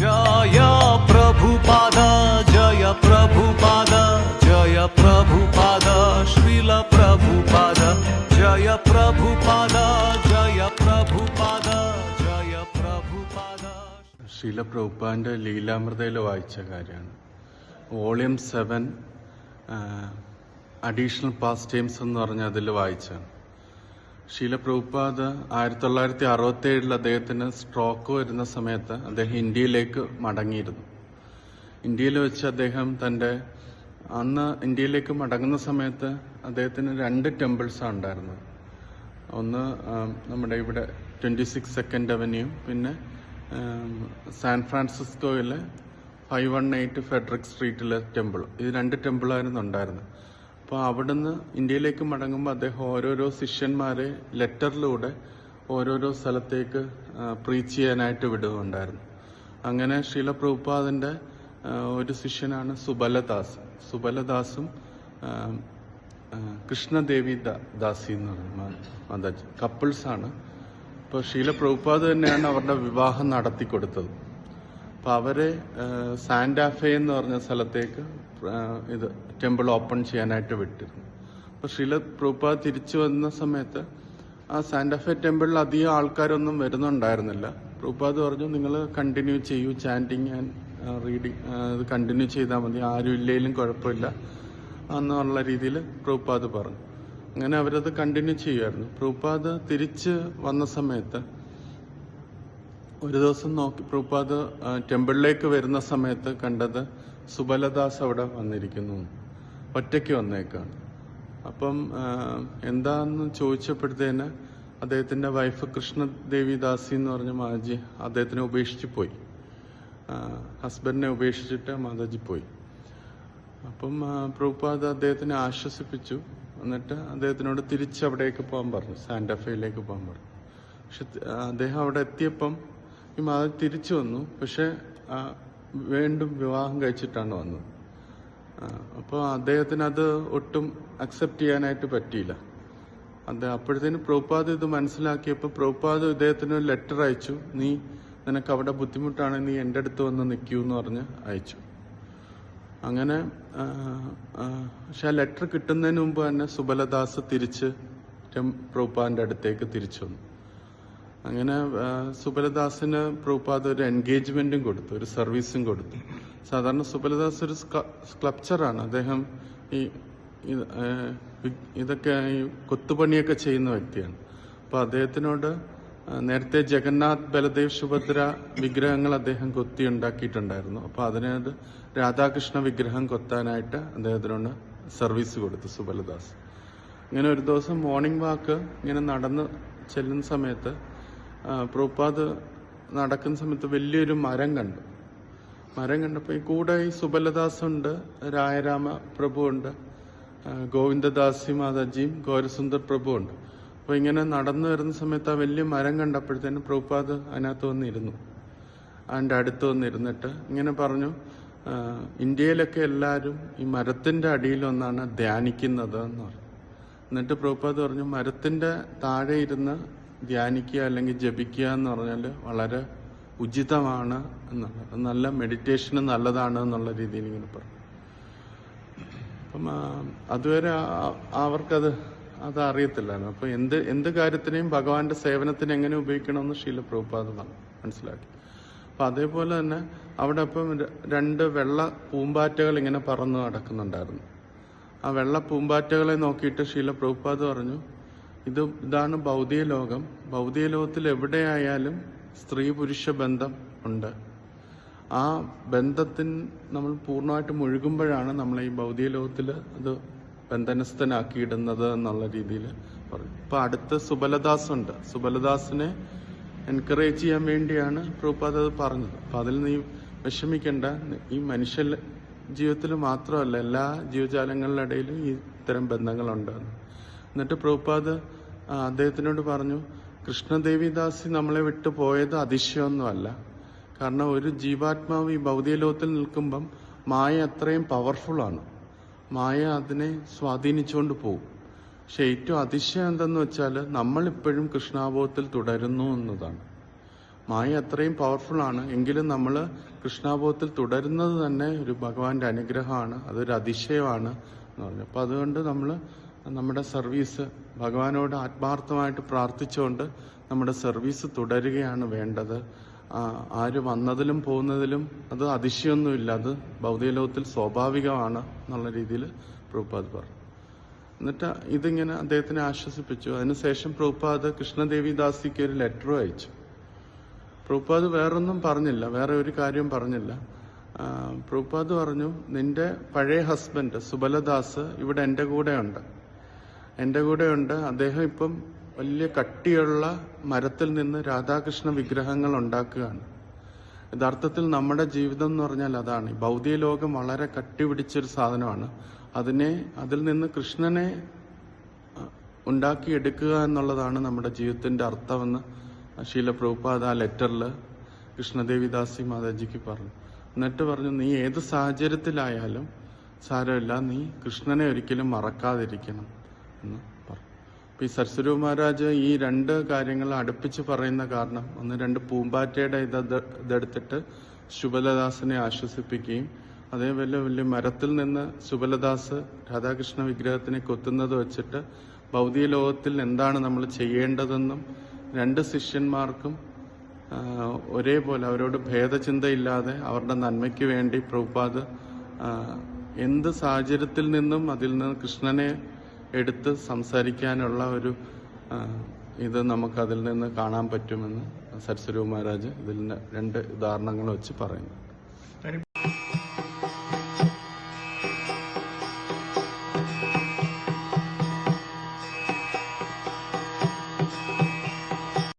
ജയ പ്രഭുപാദ ജയ ജയ ജയ ജയ ജയ ലീലാമൃതയിൽ വായിച്ച കാര്യമാണ്. Volume seven additional past times എന്ന് പറഞ്ഞ അതിൽ വായിച്ചാണ് ശീല പ്രഭുപാദ് ആയിരത്തി തൊള്ളായിരത്തി അറുപത്തി ഏഴിൽ അദ്ദേഹത്തിന് സ്ട്രോക്ക് വരുന്ന സമയത്ത് അദ്ദേഹം ഇന്ത്യയിലേക്ക് മടങ്ങിയിരുന്നു. ഇന്ത്യയിൽ വെച്ച് അദ്ദേഹം തന്റെ അന്ന് ഇന്ത്യയിലേക്ക് മടങ്ങുന്ന സമയത്ത് അദ്ദേഹത്തിന് രണ്ട് ടെമ്പിൾസാണ് ഉണ്ടായിരുന്നത്. ഒന്ന് നമ്മുടെ ഇവിടെ ട്വന്റി സിക്സ് സെക്കൻഡ് അവന്യൂ പിന്നെ സാൻ ഫ്രാൻസിസ്കോയിലെ ഫൈവ് വൺ എയ്റ്റ് ഫെഡറിക് സ്ട്രീറ്റിലെ ടെമ്പിൾ ഇത് രണ്ട് ടെമ്പിളായിരുന്നു ഉണ്ടായിരുന്നത്. അപ്പോൾ അവിടുന്ന് ഇന്ത്യയിലേക്ക് മടങ്ങുമ്പോൾ അദ്ദേഹം ഓരോരോ ശിഷ്യന്മാരെ ലെറ്ററിലൂടെ ഓരോരോ സ്ഥലത്തേക്ക് പ്രീച്ച് ചെയ്യാനായിട്ട് വിടുകയുണ്ടായിരുന്നു. അങ്ങനെ ശീല പ്രഭുപാദിന്റെ ഒരു ശിഷ്യനാണ് സുബലദാസ്. സുബലദാസും കൃഷ്ണദേവി ദാസി എന്ന് പറയുന്നത് മാതാജി കപ്പിൾസാണ് ഇപ്പോൾ ശീല പ്രഭുപാദ് തന്നെയാണ് അവരുടെ വിവാഹം നടത്തി കൊടുത്തത് അപ്പോൾ അവരെ സാന്റാഫേ എന്ന് പറഞ്ഞ സ്ഥലത്തേക്ക് ഇത് ടെമ്പിൾ ഓപ്പൺ ചെയ്യാനായിട്ട് വിട്ടിരുന്നു. അപ്പോൾ ശ്രീല പ്രൂപ്പ തിരിച്ചു വന്ന സമയത്ത് ആ സാന്റഫെ ടെമ്പിളിൽ അധികം ആൾക്കാരൊന്നും വരുന്നുണ്ടായിരുന്നില്ല. പ്രൂപ്പാത് പറഞ്ഞു നിങ്ങൾ കണ്ടിന്യൂ ചെയ്യൂ ചാന്റിങ് ആൻഡ് റീഡിങ് ഇത് കണ്ടിന്യൂ ചെയ്താൽ മതി ആരും ഇല്ലെങ്കിലും കുഴപ്പമില്ല. എന്നുള്ള രീതിയിൽ പ്രൂപ്പാത് പറഞ്ഞു. അങ്ങനെ അവരത് കണ്ടിന്യൂ ചെയ്യുമായിരുന്നു പ്രൂപ്പാത് തിരിച്ച് വന്ന സമയത്ത് ഒരു ദിവസം നോക്കി പ്രഭുപാദ് ടെമ്പിളിലേക്ക് വരുന്ന സമയത്ത് കണ്ടത് സുബലദാസ് അവിടെ വന്നിരിക്കുന്നു. ഒറ്റയ്ക്ക് വന്നേക്കാണ്. അപ്പം എന്താന്ന് ചോദിച്ചപ്പോഴത്തേന് അദ്ദേഹത്തിന്റെ വൈഫ് കൃഷ്ണദേവി ദാസി എന്ന് പറഞ്ഞ മാതാജി അദ്ദേഹത്തിനെ ഉപേക്ഷിച്ച് പോയി. ഹസ്ബൻഡിനെ ഉപേക്ഷിച്ചിട്ട് മാതാജി പോയി. അപ്പം പ്രഭുപാദ് അദ്ദേഹത്തിനെ ആശ്വസിപ്പിച്ചു. എന്നിട്ട് അദ്ദേഹത്തിനോട് തിരിച്ച് അവിടേക്ക് പോകാൻ പറഞ്ഞു. സാന്റഫയിലേക്ക് പോകാൻ പറഞ്ഞു. പക്ഷെ അദ്ദേഹം അവിടെ എത്തിയപ്പം ഈ മാതാവ് തിരിച്ചു വന്നു. പക്ഷെ വീണ്ടും വിവാഹം കഴിച്ചിട്ടാണ് വന്നത്. അപ്പോൾ അദ്ദേഹത്തിന് അത് ഒട്ടും അക്സെപ്റ്റ് ചെയ്യാനായിട്ട് പറ്റിയില്ല. അത് അപ്പോഴത്തേന് പ്രഭുപാദ് ഇത് മനസ്സിലാക്കിയപ്പോൾ പ്രഭുപാദ് ഇദ്ദേഹത്തിന് ലെറ്റർ അയച്ചു. നീ നിനക്ക് അവിടെ ബുദ്ധിമുട്ടാണ് നീ എന്റെ അടുത്ത് വന്ന് നിൽക്കൂ എന്ന് പറഞ്ഞ് അയച്ചു. അങ്ങനെ പക്ഷെ ആ ലെറ്റർ കിട്ടുന്നതിന് മുമ്പ് തന്നെ സുബലദാസ് തിരിച്ച് പ്രഭുപാദിന്റെ അടുത്തേക്ക് തിരിച്ചു വന്നു. അങ്ങനെ സുബലദാസിന് പ്രഭുപാദ് ഒരു എൻഗേജ്മെന്റും കൊടുത്തു ഒരു സർവീസും കൊടുത്തു. സാധാരണ സുബലദാസ് ഒരു സ്ക്ലപ്ചറാണ്. അദ്ദേഹം ഈ ഇതൊക്കെ ഈ കൊത്തുപണിയൊക്കെ ചെയ്യുന്ന വ്യക്തിയാണ്. അപ്പോൾ അദ്ദേഹത്തിനോട് നേരത്തെ ജഗന്നാഥ് ബലദേവ് സുഭദ്ര വിഗ്രഹങ്ങൾ അദ്ദേഹം കൊത്തി ഉണ്ടാക്കിയിട്ടുണ്ടായിരുന്നു. അപ്പോൾ അതിനോട് രാധാകൃഷ്ണ വിഗ്രഹം കൊത്താനായിട്ട് അദ്ദേഹത്തിനോട് സർവീസ് കൊടുത്തു സുബലദാസ്. ഇങ്ങനെ ഒരു ദിവസം മോർണിംഗ് വാക്ക് ഇങ്ങനെ നടന്ന് ചെല്ലുന്ന സമയത്ത് ആ, പ്രഭുപാദ് നടക്കുന്ന സമയത്ത് വലിയൊരു മരം കണ്ടു. മരം കണ്ടപ്പോൾ ഈ കൂടെ ഈ സുബലദാസ് ഉണ്ട് രായരാമ പ്രഭു ഉണ്ട് ഗോവിന്ദദാസി മാതാജിയും ഗൗരസുന്ദർ പ്രഭു ഉണ്ട് അപ്പോൾ ഇങ്ങനെ നടന്നു വരുന്ന സമയത്ത് ആ വലിയ മരം കണ്ടപ്പോഴത്തേനും പ്രഭുപാദ് അതിനകത്ത് വന്നിരുന്നു. അതിന്റെ അടുത്ത് വന്നിരുന്നിട്ട് ഇങ്ങനെ പറഞ്ഞു ഇന്ത്യയിലൊക്കെ എല്ലാവരും ഈ മരത്തിന്റെ അടിയിലൊന്നാണ് ധ്യാനിക്കുന്നത് എന്ന് പറഞ്ഞു. എന്നിട്ട് പ്രഭുപാദ് പറഞ്ഞു മരത്തിന്റെ താഴെ ഇരുന്ന് ധ്യാനിക്കുക അല്ലെങ്കിൽ ജപിക്കുക എന്ന് പറഞ്ഞാൽ വളരെ ഉചിതമാണ് എന്നുള്ളത്. നല്ല മെഡിറ്റേഷന് നല്ലതാണ് എന്നുള്ള രീതിയിൽ ഇങ്ങനെ പറഞ്ഞു. അപ്പം അതുവരെ അവർക്കത് അത് അറിയത്തില്ലായിരുന്നു. അപ്പോൾ എന്ത് എന്ത് കാര്യത്തിനെയും ഭഗവാന്റെ സേവനത്തിന് എങ്ങനെ ഉപയോഗിക്കണമെന്ന് ശീല പ്രഭുപാദ മന- മനസ്സിലാക്കി. അപ്പം അതേപോലെ തന്നെ അവിടെ ഇപ്പം രണ്ട് വെള്ള പൂമ്പാറ്റകൾ ഇങ്ങനെ പറന്ന് നടക്കുന്നുണ്ടായിരുന്നു. ആ വെള്ള പൂമ്പാറ്റകളെ നോക്കിയിട്ട് ശീല പ്രഭുപാദ് പറഞ്ഞു ഇത് ഇതാണ് ഭൗതിക ലോകം. ഭൗതിക ലോകത്തിൽ എവിടെയായാലും സ്ത്രീ പുരുഷ ബന്ധം ഉണ്ട്. ആ ബന്ധത്തിന് നമ്മൾ പൂർണമായിട്ട് മുഴുകുമ്പോഴാണ് നമ്മൾ ഈ ഭൗതിക ലോകത്തിൽ അത് ബന്ധനസ്ഥനാക്കിയിടുന്നത് എന്നുള്ള രീതിയിൽ പറയും ഇപ്പൊ അടുത്ത് സുബലദാസ് ഉണ്ട്. സുബലദാസിനെ എൻകറേജ് ചെയ്യാൻ വേണ്ടിയാണ് പ്രൂപ്പാദ് അത് പറഞ്ഞത്. അപ്പൊ അതിൽ നീ വിഷമിക്കേണ്ട. ഈ മനുഷ്യ ജീവിതത്തിൽ മാത്രമല്ല എല്ലാ ജീവജാലങ്ങളുടെ ഇടയിലും ഇത്തരം ബന്ധങ്ങളുണ്ട്. എന്നിട്ട് പ്രഭുപാദ് ആ, അദ്ദേഹത്തിനോട് പറഞ്ഞു കൃഷ്ണദേവിദാസി നമ്മളെ വിട്ടു പോയത് അതിശയമൊന്നുമല്ല. കാരണം ഒരു ജീവാത്മാവ് ഈ ഭൗതിക ലോകത്തിൽ നിൽക്കുമ്പം മായ അത്രയും പവർഫുള്ളാണ് മായ അതിനെ സ്വാധീനിച്ചുകൊണ്ട് പോകും പക്ഷെ ഏറ്റവും അതിശയം എന്തെന്ന് വെച്ചാൽ നമ്മളിപ്പോഴും കൃഷ്ണാബോധത്തിൽ തുടരുന്നു എന്നതാണ്. മായ അത്രയും പവർഫുള്ളാണ് എങ്കിലും നമ്മൾ കൃഷ്ണാബോധത്തിൽ തുടരുന്നത് തന്നെ ഒരു ഭഗവാന്റെ അനുഗ്രഹമാണ്. അതൊരു അതിശയമാണ് എന്ന് പറഞ്ഞു. അപ്പം അതുകൊണ്ട് നമ്മൾ നമ്മുടെ സർവീസ് ഭഗവാനോട് ആത്മാർത്ഥമായിട്ട് പ്രാർത്ഥിച്ചുകൊണ്ട് നമ്മുടെ സർവീസ് തുടരുകയാണ് വേണ്ടത്. ആര് വന്നതിലും പോകുന്നതിലും അത് അതിശയൊന്നുമില്ല. അത് ഭൗതിക ലോകത്തിൽ സ്വാഭാവികമാണ് എന്നുള്ള രീതിയിൽ പ്രഭുപാദ് പറഞ്ഞു. എന്നിട്ട് ഇതിങ്ങനെ അദ്ദേഹത്തിനെ ആശ്വസിപ്പിച്ചു. അതിനുശേഷം പ്രഭുപാദ് കൃഷ്ണദേവിദാസിക്ക് ഒരു ലെറ്റർ അയച്ചു. പ്രഭുപാദ് വേറൊന്നും പറഞ്ഞില്ല. വേറെ ഒരു കാര്യവും പറഞ്ഞില്ല. പ്രഭുപാദ് പറഞ്ഞു നിന്റെ പഴയ ഹസ്ബൻഡ് സുബലദാസ് ഇവിടെ എന്റെ കൂടെ ഉണ്ട് എന്റെ കൂടെ ഉണ്ട് അദ്ദേഹം ഇപ്പം വലിയ കട്ടിയുള്ള മരത്തിൽ നിന്ന് രാധാകൃഷ്ണ വിഗ്രഹങ്ങൾ ഉണ്ടാക്കുകയാണ്. യഥാർത്ഥത്തിൽ നമ്മുടെ ജീവിതം എന്ന് പറഞ്ഞാൽ അതാണ്. ഭൗതിക ലോകം വളരെ കട്ടി പിടിച്ചൊരു സാധനമാണ്. അതിനെ അതിൽ നിന്ന് കൃഷ്ണനെ ഉണ്ടാക്കി ഉണ്ടാക്കിയെടുക്കുക എന്നുള്ളതാണ് നമ്മുടെ ജീവിതത്തിന്റെ അർത്ഥമെന്ന് ശീല പ്രഭുപാദ ആ ലെറ്ററിൽ കൃഷ്ണദേവിദാസി മാതാജിക്ക് പറഞ്ഞു. എന്നിട്ട് പറഞ്ഞു നീ ഏത് സാഹചര്യത്തിലായാലും സാരമില്ല. നീ കൃഷ്ണനെ ഒരിക്കലും മറക്കാതിരിക്കണം. എന്ന് പറഞ്ഞു അപ്പൊ ഈ സരസ്വരൂ മഹാരാജ് ഈ രണ്ട് കാര്യങ്ങൾ അടുപ്പിച്ച് പറയുന്ന കാരണം ഒന്ന് രണ്ട് പൂമ്പാറ്റയുടെ ഇത് ഇതെടുത്തിട്ട് ശുഭലദാസിനെ ആശ്വസിപ്പിക്കുകയും അതേ വലിയ വലിയ മരത്തിൽ നിന്ന് ശുഭലദാസ് രാധാകൃഷ്ണ വിഗ്രഹത്തിനെ കൊത്തുന്നത് വെച്ചിട്ട് ഭൗതിക ലോകത്തിൽ എന്താണ് നമ്മൾ ചെയ്യേണ്ടതെന്നും രണ്ട് ശിഷ്യന്മാർക്കും ഒരേപോലെ അവരോട് ഭേദചിന്തയില്ലാതെ അവരുടെ നന്മയ്ക്ക് വേണ്ടി പ്രഭുപാദ് എന്ത് സാഹചര്യത്തിൽ നിന്നും അതിൽ നിന്ന് കൃഷ്ണനെ എടുത്ത് സംസാരിക്കാനുള്ള ഒരു ഇത് നമുക്ക് അതിൽ നിന്ന് കാണാൻ പറ്റുമെന്ന് സരസ്വരൂ മഹാരാജ് ഇതിൽ രണ്ട് ഉദാഹരണങ്ങൾ വെച്ച് പറയുന്നു.